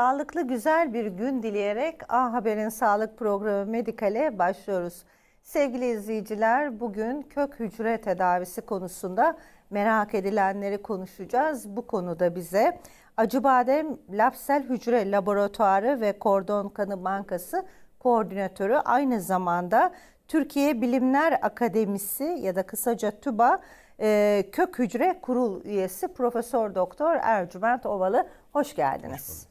Sağlıklı güzel bir gün dileyerek A Haber'in sağlık programı Medikal'e başlıyoruz. Sevgili izleyiciler bugün kök hücre tedavisi konusunda merak edilenleri konuşacağız. Bu konuda bize Acıbadem Lapsel Hücre Laboratuvarı ve Kordon Kanı Bankası koordinatörü aynı zamanda Türkiye Bilimler Akademisi ya da kısaca TÜBA e, Kök Hücre Kurul üyesi Profesör Doktor Ercüment Ovalı. Hoş geldiniz.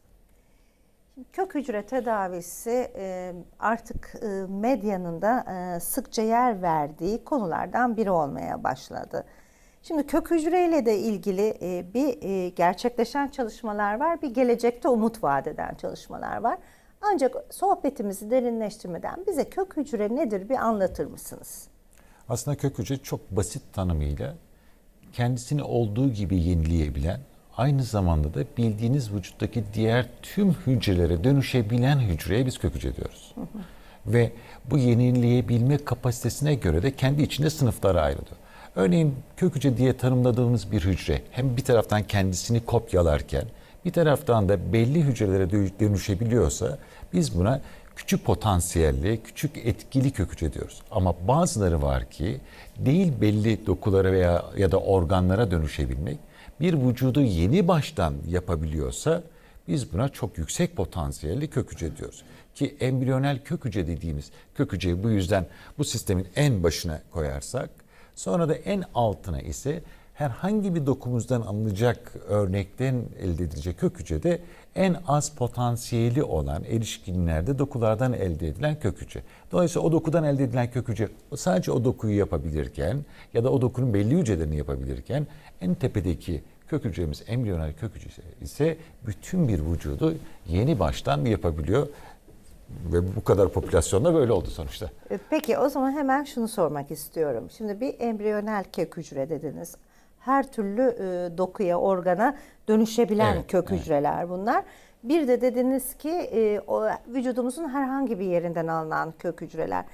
Kök hücre tedavisi e, artık e, medyanın da e, sıkça yer verdiği konulardan biri olmaya başladı. Şimdi kök hücreyle de ilgili bir gerçekleşen çalışmalar var, bir gelecekte umut vaat eden çalışmalar var. Ancak sohbetimizi derinleştirmeden bize kök hücre nedir bir anlatır mısınız? Aslında kök hücre çok basit tanımıyla kendisini olduğu gibi yenileyebilen, aynı zamanda da bildiğiniz vücuttaki diğer tüm hücrelere dönüşebilen hücreye biz kök hücre diyoruz. Ve bu yenileyebilme kapasitesine göre de kendi içinde sınıflara ayrılıyor. Örneğin kök hücre diye tanımladığımız bir hücre hem bir taraftan kendisini kopyalarken bir taraftan da belli hücrelere dönüşebiliyorsa biz buna küçük potansiyelli, küçük etkili kök hücre diyoruz. Ama bazıları var ki değil belli dokulara veya ya da organlara dönüşebilmek, bir vücudu yeni baştan yapabiliyorsa biz buna çok yüksek potansiyelli kök hücre diyoruz. Ki embriyonel kök hücre dediğimiz kök hücreyi bu yüzden bu sistemin en başına koyarsak sonra da en altına ise herhangi bir dokumuzdan alınacak örnekten elde edilecek kök hücrede en az potansiyeli olan erişkinlerde dokulardan elde edilen kök hücre. Dolayısıyla o dokudan elde edilen kök hücre sadece o dokuyu yapabilirken ya da o dokunun belli hücrelerini yapabilirken en tepedeki kök hücremiz embriyonel kök hücresi ise bütün bir vücudu yeni baştan yapabiliyor. Ve bu kadar popülasyonda böyle oldu sonuçta. E, peki o zaman hemen şunu sormak istiyorum. Şimdi bir embriyonel kök hücre dediniz her türlü e, dokuya, organa dönüşebilen evet, kök evet. hücreler bunlar. Bir de dediniz ki e, o, vücudumuzun herhangi bir yerinden alınan kök hücreler.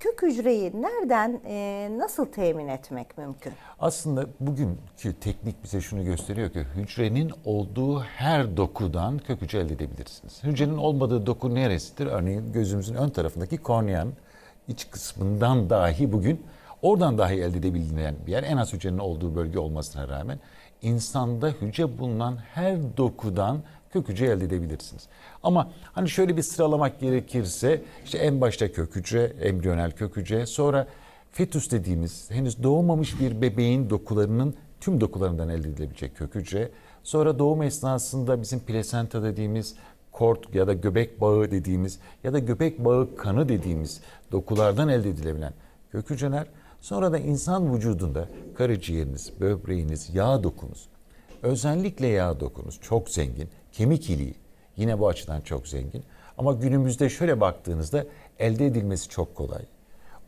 Kök hücreyi nereden, e, nasıl temin etmek mümkün? Aslında bugünkü teknik bize şunu gösteriyor ki hücrenin olduğu her dokudan kök hücre elde edebilirsiniz. Hücrenin olmadığı doku neresidir? Örneğin gözümüzün ön tarafındaki korneanın iç kısmından dahi bugün Oradan dahi elde edebilinen bir yer en az hücrenin olduğu bölge olmasına rağmen insanda hücre bulunan her dokudan kök hücre elde edebilirsiniz. Ama hani şöyle bir sıralamak gerekirse işte en başta kök hücre, embriyonel kök hücre, sonra fetüs dediğimiz henüz doğmamış bir bebeğin dokularının tüm dokularından elde edilebilecek kök hücre, sonra doğum esnasında bizim plasenta dediğimiz kort ya da göbek bağı dediğimiz ya da göbek bağı kanı dediğimiz dokulardan elde edilebilen kök hücreler Sonra da insan vücudunda karaciğeriniz, böbreğiniz, yağ dokunuz, özellikle yağ dokunuz çok zengin, kemik iliği yine bu açıdan çok zengin. Ama günümüzde şöyle baktığınızda elde edilmesi çok kolay.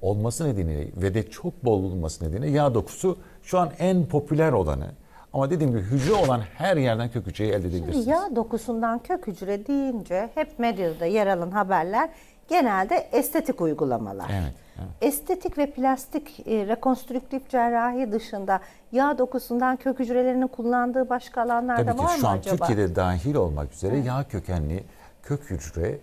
Olması nedeniyle ve de çok bol bulunması nedeniyle yağ dokusu şu an en popüler olanı. Ama dediğim gibi hücre olan her yerden kök hücreyi elde edebilirsiniz. Şimdi yağ dokusundan kök hücre deyince hep medyada yer alan haberler genelde estetik uygulamalar. Evet. Estetik ve plastik e, rekonstrüktif cerrahi dışında yağ dokusundan kök hücrelerinin kullandığı başka alanlarda Tabii ki var mı şu an acaba? Türkiye'de dahil olmak üzere evet. yağ kökenli kök hücre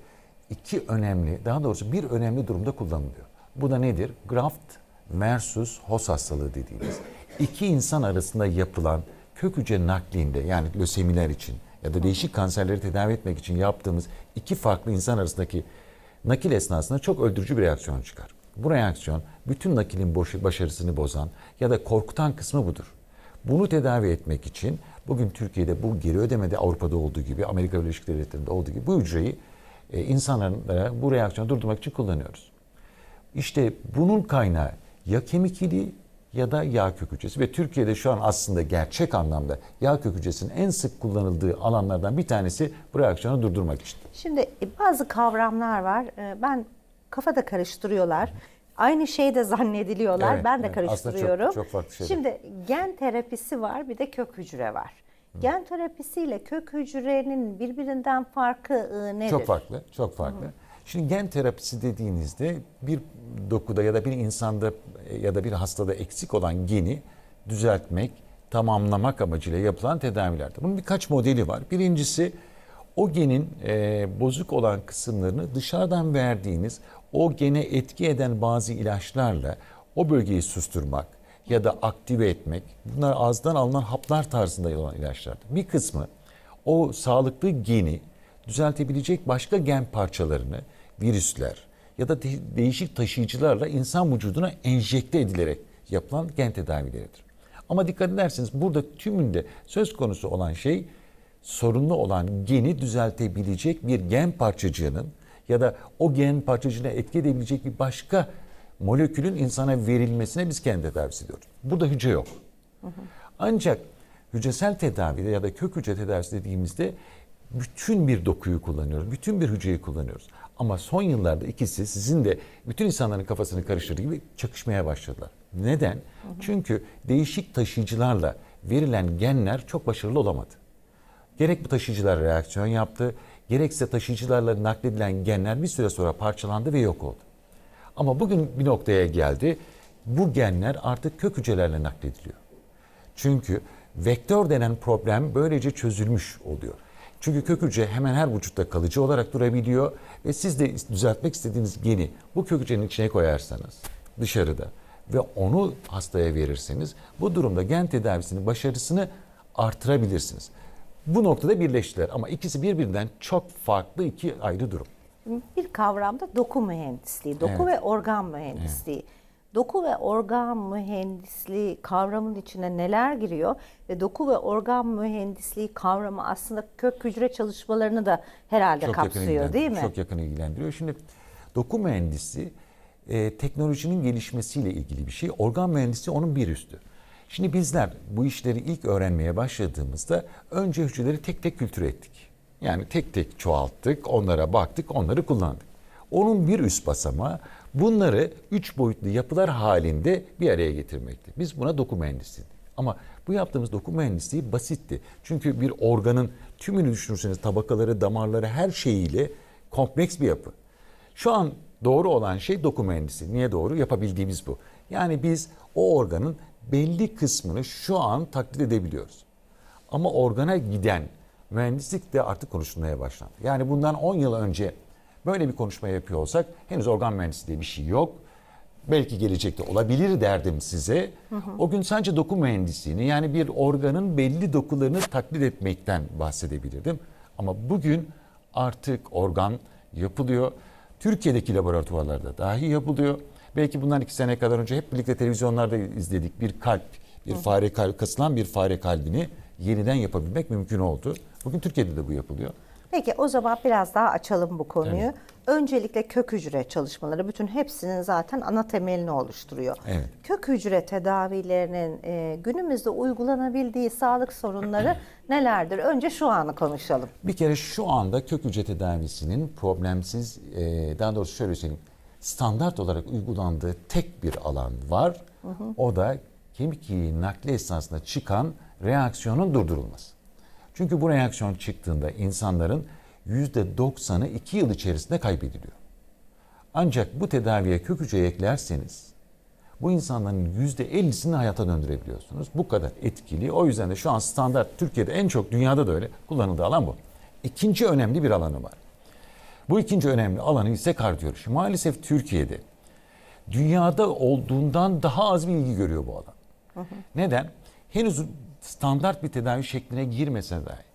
iki önemli, daha doğrusu bir önemli durumda kullanılıyor. Bu da nedir? Graft versus host hastalığı dediğimiz. iki insan arasında yapılan kök hücre naklinde yani lösemiler için ya da değişik kanserleri tedavi etmek için yaptığımız iki farklı insan arasındaki nakil esnasında çok öldürücü bir reaksiyon çıkar. Bu reaksiyon bütün nakilin başarısını bozan ya da korkutan kısmı budur. Bunu tedavi etmek için bugün Türkiye'de bu geri ödemede Avrupa'da olduğu gibi, Amerika Birleşik Devletleri'nde olduğu gibi bu hücreyi e, insanlara bu reaksiyonu durdurmak için kullanıyoruz. İşte bunun kaynağı ya kemik iliği ya da yağ kök hücresi ve Türkiye'de şu an aslında gerçek anlamda yağ kök hücresinin en sık kullanıldığı alanlardan bir tanesi bu reaksiyonu durdurmak için. Şimdi e, bazı kavramlar var. E, ben kafada karıştırıyorlar. Aynı şeyi de zannediliyorlar. Evet, ben de evet. karıştırıyorum. Aslında çok, çok farklı şeyler. Şimdi gen terapisi var bir de kök hücre var. Hı. Gen terapisiyle kök hücrenin birbirinden farkı e, nedir? Çok farklı, çok farklı. Hı. Şimdi gen terapisi dediğinizde bir dokuda ya da bir insanda ya da bir hastada eksik olan geni düzeltmek, tamamlamak amacıyla yapılan tedavilerdir. Bunun birkaç modeli var. Birincisi o genin e, bozuk olan kısımlarını dışarıdan verdiğiniz o gene etki eden bazı ilaçlarla o bölgeyi susturmak ya da aktive etmek bunlar ağızdan alınan haplar tarzında olan ilaçlar. Bir kısmı o sağlıklı geni düzeltebilecek başka gen parçalarını virüsler ya da de- değişik taşıyıcılarla insan vücuduna enjekte edilerek yapılan gen tedavileridir. Ama dikkat ederseniz burada tümünde söz konusu olan şey sorunlu olan geni düzeltebilecek bir gen parçacığının ya da o gen parçacığına etki edebilecek bir başka molekülün insana verilmesine biz gen tedavisi diyoruz. Burada hücre yok. Ancak hücresel tedavide ya da kök hücre tedavisi dediğimizde bütün bir dokuyu kullanıyoruz. Bütün bir hücreyi kullanıyoruz. Ama son yıllarda ikisi sizin de bütün insanların kafasını karıştırdığı gibi çakışmaya başladılar. Neden? Çünkü değişik taşıyıcılarla verilen genler çok başarılı olamadı. Gerek bu taşıyıcılar reaksiyon yaptı, gerekse taşıyıcılarla nakledilen genler bir süre sonra parçalandı ve yok oldu. Ama bugün bir noktaya geldi. Bu genler artık kök hücrelerle naklediliyor. Çünkü vektör denen problem böylece çözülmüş oluyor. Çünkü kök hücre hemen her vücutta kalıcı olarak durabiliyor ve siz de düzeltmek istediğiniz geni bu kök hücrenin içine koyarsanız dışarıda ve onu hastaya verirseniz bu durumda gen tedavisinin başarısını artırabilirsiniz. Bu noktada birleştiler ama ikisi birbirinden çok farklı iki ayrı durum. Bir kavramda doku mühendisliği, doku Evet. ve organ mühendisliği. Doku ve organ mühendisliği kavramın içine neler giriyor ve doku ve organ mühendisliği kavramı aslında kök hücre çalışmalarını da herhalde çok kapsıyor değil mi? Çok yakın ilgilendiriyor. Şimdi doku mühendisi e, teknolojinin gelişmesiyle ilgili bir şey. Organ mühendisi onun bir üstü. Şimdi bizler bu işleri ilk öğrenmeye başladığımızda önce hücreleri tek tek kültür ettik. Yani tek tek çoğalttık, onlara baktık, onları kullandık. Onun bir üst basamağı bunları üç boyutlu yapılar halinde bir araya getirmekti. Biz buna doku mühendisliği. Ama bu yaptığımız doku mühendisliği basitti. Çünkü bir organın tümünü düşünürseniz tabakaları, damarları her şeyiyle kompleks bir yapı. Şu an doğru olan şey doku mühendisliği. Niye doğru? Yapabildiğimiz bu. Yani biz o organın belli kısmını şu an taklit edebiliyoruz. Ama organa giden mühendislik de artık konuşulmaya başlandı. Yani bundan 10 yıl önce böyle bir konuşma yapıyor olsak henüz organ mühendisliği diye bir şey yok. Belki gelecekte olabilir derdim size. O gün sadece doku mühendisliğini yani bir organın belli dokularını taklit etmekten bahsedebilirdim. Ama bugün artık organ yapılıyor. Türkiye'deki laboratuvarlarda dahi yapılıyor. Belki bundan iki sene kadar önce hep birlikte televizyonlarda izledik bir kalp, bir fare kalbi, kasılan bir fare kalbini yeniden yapabilmek mümkün oldu. Bugün Türkiye'de de bu yapılıyor. Peki o zaman biraz daha açalım bu konuyu. Öncelikle kök hücre çalışmaları bütün hepsinin zaten ana temelini oluşturuyor. Evet. Kök hücre tedavilerinin e, günümüzde uygulanabildiği sağlık sorunları nelerdir? Önce şu anı konuşalım. Bir kere şu anda kök hücre tedavisinin problemsiz, e, daha doğrusu şöyle söyleyeyim, standart olarak uygulandığı tek bir alan var. O da kemik iliği nakli esnasında çıkan reaksiyonun durdurulması. Çünkü bu reaksiyon çıktığında insanların %90'ı 2 yıl içerisinde kaybediliyor. Ancak bu tedaviye kök hücre eklerseniz bu insanların %50'sini hayata döndürebiliyorsunuz. Bu kadar etkili. O yüzden de şu an standart Türkiye'de en çok dünyada da öyle kullanıldığı alan bu. İkinci önemli bir alanı var. Bu ikinci önemli alanı ise kardiyoloji. Maalesef Türkiye'de dünyada olduğundan daha az bir ilgi görüyor bu alan. Neden? Henüz standart bir tedavi şekline girmese dahi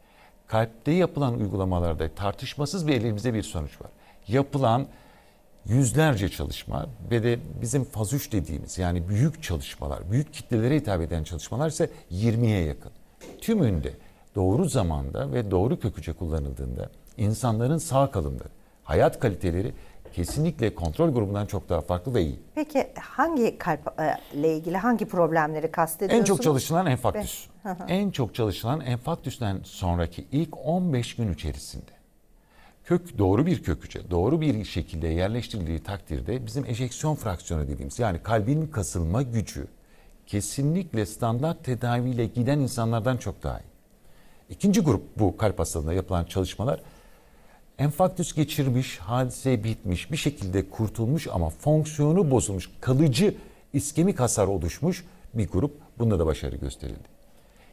kalpte yapılan uygulamalarda tartışmasız bir elimizde bir sonuç var. Yapılan yüzlerce çalışma ve de bizim faz 3 dediğimiz yani büyük çalışmalar, büyük kitlelere hitap eden çalışmalar ise 20'ye yakın. Tümünde doğru zamanda ve doğru kök hücre kullanıldığında insanların sağ kalımları, hayat kaliteleri kesinlikle kontrol grubundan çok daha farklı ve iyi. Peki hangi kalp e, ilgili hangi problemleri En kastediyorsunuz? çok çalışılan enfaktüs. en çok çalışılan enfaktüsten sonraki ilk 15 gün içerisinde kök doğru bir kök hücre doğru bir şekilde yerleştirildiği takdirde bizim ejeksiyon fraksiyonu dediğimiz yani kalbin kasılma gücü kesinlikle standart tedaviyle giden insanlardan çok daha iyi. İkinci grup bu kalp hastalığında yapılan çalışmalar enfaktüs geçirmiş, hadise bitmiş, bir şekilde kurtulmuş ama fonksiyonu bozulmuş, kalıcı iskemik hasar oluşmuş bir grup. Bunda da başarı gösterildi.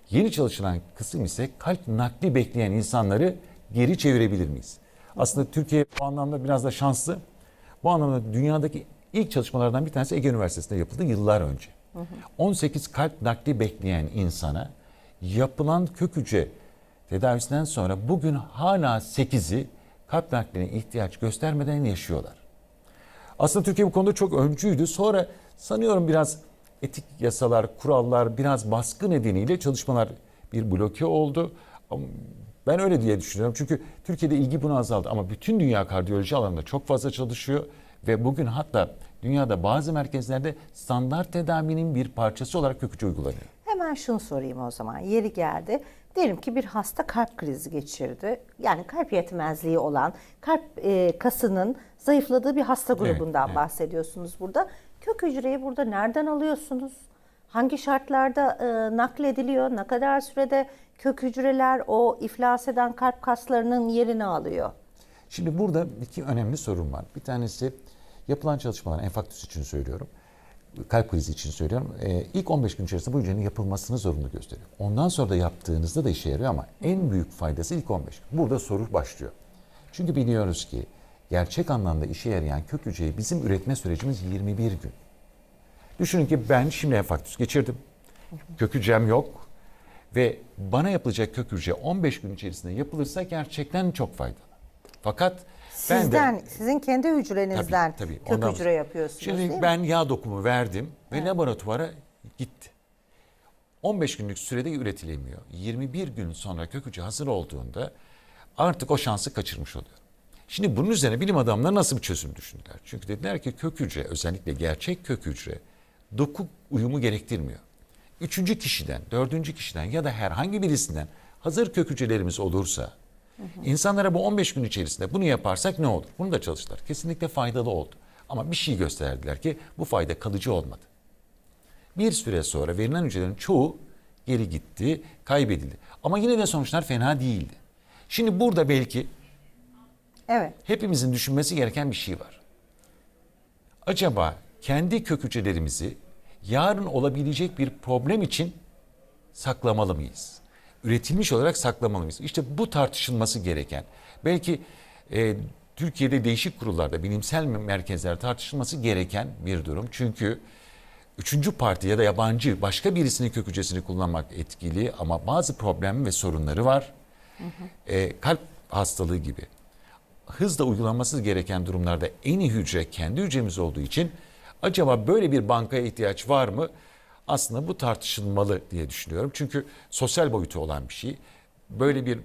Yeni çalışılan kısım ise kalp nakli bekleyen insanları geri çevirebilir miyiz? Aslında Türkiye bu anlamda biraz da şanslı. Bu anlamda dünyadaki ilk çalışmalardan bir tanesi Ege Üniversitesi'nde yapıldı yıllar önce. 18 kalp nakli bekleyen insana yapılan kök hücre tedavisinden sonra bugün hala 8'i kalp nakline ihtiyaç göstermeden yaşıyorlar. Aslında Türkiye bu konuda çok öncüydü. Sonra sanıyorum biraz etik yasalar, kurallar, biraz baskı nedeniyle çalışmalar bir bloke oldu. Ben öyle diye düşünüyorum. Çünkü Türkiye'de ilgi buna azaldı. Ama bütün dünya kardiyoloji alanında çok fazla çalışıyor. Ve bugün hatta dünyada bazı merkezlerde standart tedavinin bir parçası olarak kök hücre uygulanıyor. Hemen şunu sorayım o zaman. Yeri geldi. Diyelim ki bir hasta kalp krizi geçirdi. Yani kalp yetmezliği olan, kalp e, kasının zayıfladığı bir hasta Evet, grubundan evet. bahsediyorsunuz burada. Kök hücreyi burada nereden alıyorsunuz? Hangi şartlarda e, naklediliyor? Ne kadar sürede kök hücreler o iflas eden kalp kaslarının yerini alıyor? Şimdi burada iki önemli sorun var. Bir tanesi yapılan çalışmalar, enfarktüs için söylüyorum, kalp krizi için söylüyorum. Ee, ilk 15 gün içerisinde bu hücrenin yapılmasını zorunlu gösteriyor. Ondan sonra da yaptığınızda da işe yarıyor ama en büyük faydası ilk 15 gün. Burada soru başlıyor. Çünkü biliyoruz ki gerçek anlamda işe yarayan kök hücreyi bizim üretme sürecimiz 21 gün. Düşünün ki ben şimdi enfarktüs geçirdim. Kök hücrem yok. Ve bana yapılacak kök hücre 15 gün içerisinde yapılırsa gerçekten çok faydalı. Fakat ben Sizden, de sizin kendi hücrenizden Tabii, tabii. kök Ondan- hücre yapıyorsunuz Şimdi değil mi? ben yağ dokumu verdim ve laboratuvara gitti. 15 günlük sürede üretilemiyor. 21 gün sonra kök hücre hazır olduğunda artık o şansı kaçırmış oluyor. Şimdi bunun üzerine bilim adamları nasıl bir çözüm düşündüler? Çünkü dediler ki kök hücre özellikle gerçek kök hücre doku uyumu gerektirmiyor. Üçüncü kişiden, dördüncü kişiden ya da herhangi birisinden hazır kök hücrelerimiz olursa insanlara bu 15 gün içerisinde bunu yaparsak ne olur? Bunu da çalıştılar. Kesinlikle faydalı oldu. Ama bir şey gösterdiler ki bu fayda kalıcı olmadı. Bir süre sonra verilen hücrelerin çoğu geri gitti, kaybedildi. Ama yine de sonuçlar fena değildi. Şimdi burada belki Evet. hepimizin düşünmesi gereken bir şey var. Acaba kendi kök hücrelerimizi yarın olabilecek bir problem için saklamalı mıyız? Üretilmiş olarak saklamalı mıyız? İşte bu tartışılması gereken. Belki e, Türkiye'de değişik kurullarda, bilimsel merkezler tartışılması gereken bir durum. Çünkü üçüncü parti ya da yabancı başka birisinin kök hücresini kullanmak etkili ama bazı problem ve sorunları var. E, kalp hastalığı gibi hızla uygulanması gereken durumlarda en iyi hücre kendi hücremiz olduğu için acaba böyle bir bankaya ihtiyaç var mı? Aslında bu tartışılmalı diye düşünüyorum. Çünkü sosyal boyutu olan bir şey. Böyle bir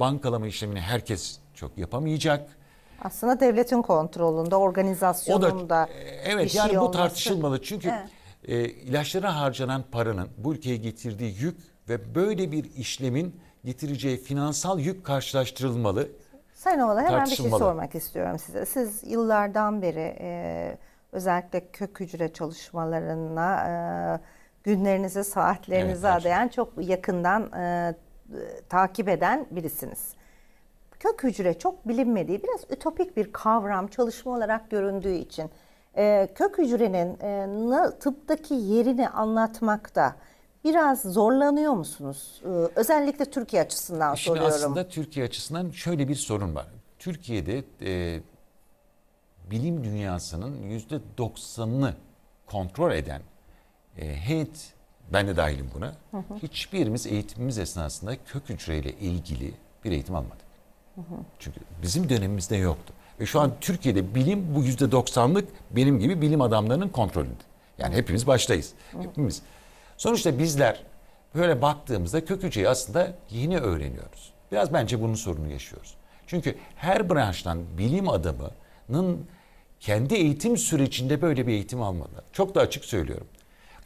bankalama işlemini herkes çok yapamayacak. Aslında devletin kontrolünde, O organizasyonunda da e, evet bir yani şey bu olması- tartışılmalı. Çünkü Evet. e, ilaçlara harcanan paranın bu ülkeye getirdiği yük ve böyle bir işlemin getireceği finansal yük karşılaştırılmalı. Sayın Oğlan hemen bir şey sormak istiyorum size. Siz yıllardan beri e, özellikle kök hücre çalışmalarına e, günlerinizi, saatlerinizi Evet, adayan çok yakından e, e, takip eden birisiniz. Kök hücre çok bilinmediği, biraz ütopik bir kavram çalışma olarak göründüğü için e, kök hücrenin e, tıptaki yerini anlatmakta biraz zorlanıyor musunuz? E, özellikle Türkiye açısından Şimdi soruyorum. aslında Türkiye açısından şöyle bir sorun var. Türkiye'de e, bilim dünyasının yüzde doksanını kontrol eden e, heyet, ben de dahilim buna, hiçbirimiz eğitimimiz esnasında kök hücreyle ilgili bir eğitim almadık. Çünkü bizim dönemimizde yoktu. Ve şu an Türkiye'de bilim bu yüzde doksanlık benim gibi bilim adamlarının kontrolünde. Yani hepimiz baştayız. Hepimiz. Sonuçta bizler böyle baktığımızda kök hücreyi aslında yeni öğreniyoruz. Biraz bence bunun sorunu yaşıyoruz. Çünkü her branştan bilim adamının kendi eğitim sürecinde böyle bir eğitim almalı. Çok da açık söylüyorum.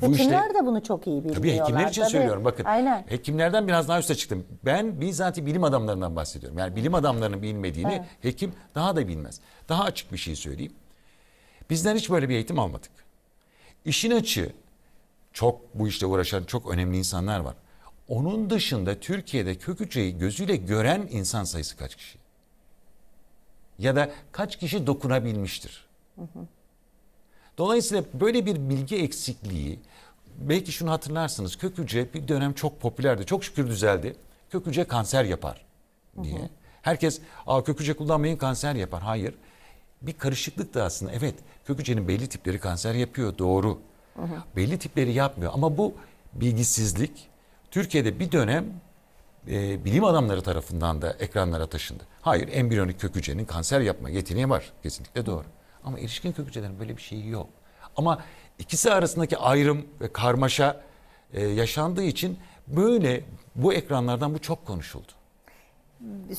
Bu işte- Hekimler de bunu çok iyi biliyorlar. Tabii hekimler için tabii. söylüyorum bakın. Aynen. Hekimlerden biraz daha üste çıktım. Ben bizzat bilim adamlarından bahsediyorum. Yani bilim adamlarının bilmediğini Evet. hekim daha da bilmez. Daha açık bir şey söyleyeyim. Bizden hiç böyle bir eğitim almadık. İşin açığı çok bu işte uğraşan çok önemli insanlar var. Onun dışında Türkiye'de kök hücreyi gözüyle gören insan sayısı kaç kişi? Ya da kaç kişi dokunabilmiştir? Dolayısıyla böyle bir bilgi eksikliği belki şunu hatırlarsınız kök hücre bir dönem çok popülerdi. Çok şükür düzeldi. Kök hücre kanser yapar diye. Herkes Aa, kök hücre kullanmayın kanser yapar. Hayır. Bir karışıklık da aslında. Evet kök hücrenin belli tipleri kanser yapıyor doğru. Belli tipleri yapmıyor ama bu bilgisizlik Türkiye'de bir dönem e, bilim adamları tarafından da ekranlara taşındı. Hayır embriyonik kök hücrenin kanser yapma yeteneği var. Kesinlikle doğru. Ama erişkin kök hücrelerin böyle bir şeyi yok. Ama ikisi arasındaki ayrım ve karmaşa e, yaşandığı için böyle bu ekranlardan bu çok konuşuldu.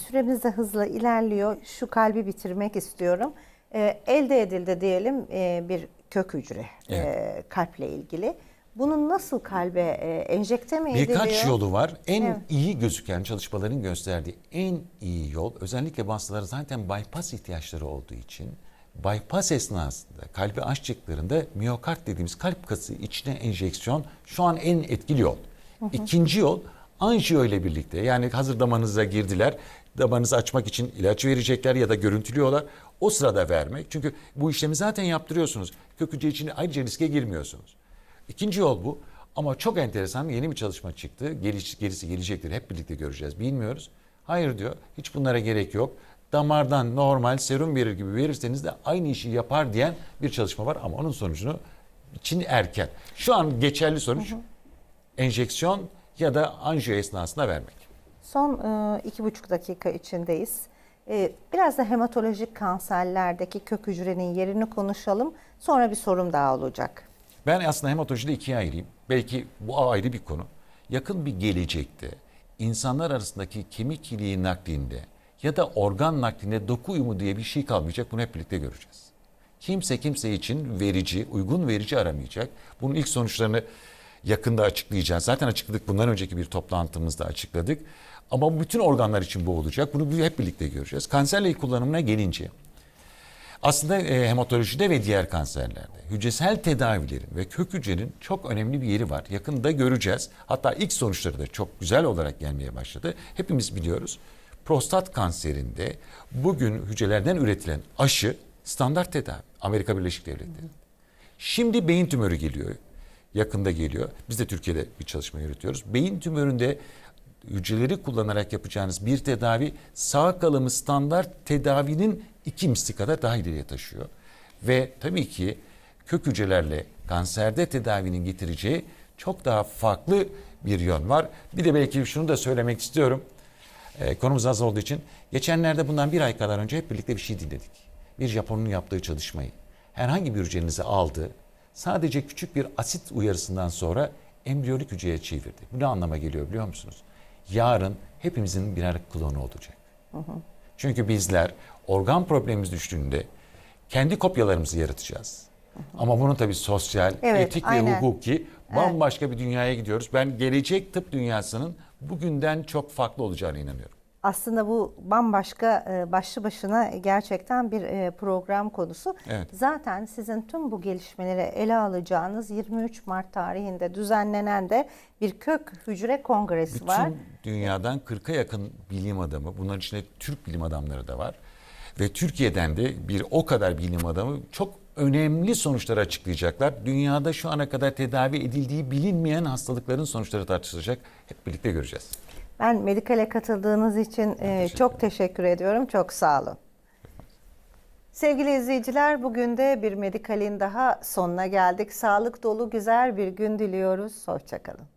Süremiz de hızla ilerliyor. Şu kalbi bitirmek istiyorum. Ee, elde edildi diyelim e, bir kök hücre e, kalple ilgili. Bunun nasıl kalbe e, enjekte mi ediliyor? Birkaç yolu var. En Evet. iyi gözüken çalışmaların gösterdiği en iyi yol özellikle bu hastaların zaten bypass ihtiyaçları olduğu için bypass esnasında kalbi açtıklarında miyokard dediğimiz kalp kası içine enjeksiyon şu an en etkili yol. İkinci yol anjiyo ile birlikte yani hazır damarınıza girdiler. Damarınızı açmak için ilaç verecekler ya da görüntülüyorlar. O sırada vermek. Çünkü bu işlemi zaten yaptırıyorsunuz. Kök hücre için ayrıca riske girmiyorsunuz. İkinci yol bu. Ama çok enteresan yeni bir çalışma çıktı. Geliş, gerisi gelecektir. Hep birlikte göreceğiz. Bilmiyoruz. Hayır diyor. Hiç bunlara gerek yok. Damardan normal serum verir gibi verirseniz de aynı işi yapar diyen bir çalışma var. Ama onun sonucunu için erken. Şu an geçerli sonuç enjeksiyon ya da anjiyo esnasında vermek. Son e, iki buçuk dakika içindeyiz. E, biraz da hematolojik kanserlerdeki kök hücrenin yerini konuşalım. Sonra bir sorum daha olacak. Ben aslında hematolojide ikiye ayırayım. Belki bu ayrı bir konu. Yakın bir gelecekte insanlar arasındaki kemik iliği naklinde ya da organ naklinde doku uyumu diye bir şey kalmayacak. Bunu hep birlikte göreceğiz. Kimse kimse için verici, uygun verici aramayacak. Bunun ilk sonuçlarını yakında açıklayacağız. Zaten açıkladık. Bundan önceki bir toplantımızda açıkladık. Ama bütün organlar için bu olacak. Bunu hep birlikte göreceğiz. Kanserle kullanımına gelince aslında e, hematolojide ve diğer kanserlerde hücresel tedavilerin ve kök hücrenin çok önemli bir yeri var. Yakında göreceğiz. Hatta ilk sonuçları da çok güzel olarak gelmeye başladı. Hepimiz biliyoruz. Prostat kanserinde bugün hücrelerden üretilen aşı standart tedavi. Amerika Birleşik Devletleri. Şimdi beyin tümörü geliyor. Yakında geliyor. Biz de Türkiye'de bir çalışma yürütüyoruz. Beyin tümöründe hücreleri kullanarak yapacağınız bir tedavi sağ kalımı standart tedavinin iki misli kadar daha ileriye taşıyor. Ve tabii ki kök hücrelerle kanserde tedavinin getireceği çok daha farklı bir yön var. Bir de belki şunu da söylemek istiyorum. Ee, konumuz az olduğu için. Geçenlerde bundan bir ay kadar önce hep birlikte bir şey dinledik. Bir Japon'un yaptığı çalışmayı. Herhangi bir hücrenizi aldı. Sadece küçük bir asit uyarısından sonra embriyonik hücreye çevirdi. Bu ne anlama geliyor biliyor musunuz? Yarın hepimizin birer klonu olacak. Çünkü bizler organ problemimiz düştüğünde kendi kopyalarımızı yaratacağız. Ama bunun tabii sosyal, Evet, etik aynen. ve hukuki bambaşka bir dünyaya gidiyoruz. Ben gelecek tıp dünyasının bugünden çok farklı olacağına inanıyorum. Aslında bu bambaşka e, başlı başına gerçekten bir e, program konusu. Evet. Zaten sizin tüm bu gelişmeleri ele alacağınız 23 Mart tarihinde düzenlenen de bir kök hücre kongresi Bütün var. dünyadan 40'a yakın bilim adamı, bunların içinde Türk bilim adamları da var. Ve Türkiye'den de bir o kadar bilim adamı çok önemli sonuçları açıklayacaklar. Dünyada şu ana kadar tedavi edildiği bilinmeyen hastalıkların sonuçları tartışılacak. Hep birlikte göreceğiz. Ben Medikal'e katıldığınız için e, çok teşekkür ediyorum. Çok sağ olun. Sevgili izleyiciler bugün de bir Medikal'in daha sonuna geldik. Sağlık dolu güzel bir gün diliyoruz. Hoşçakalın.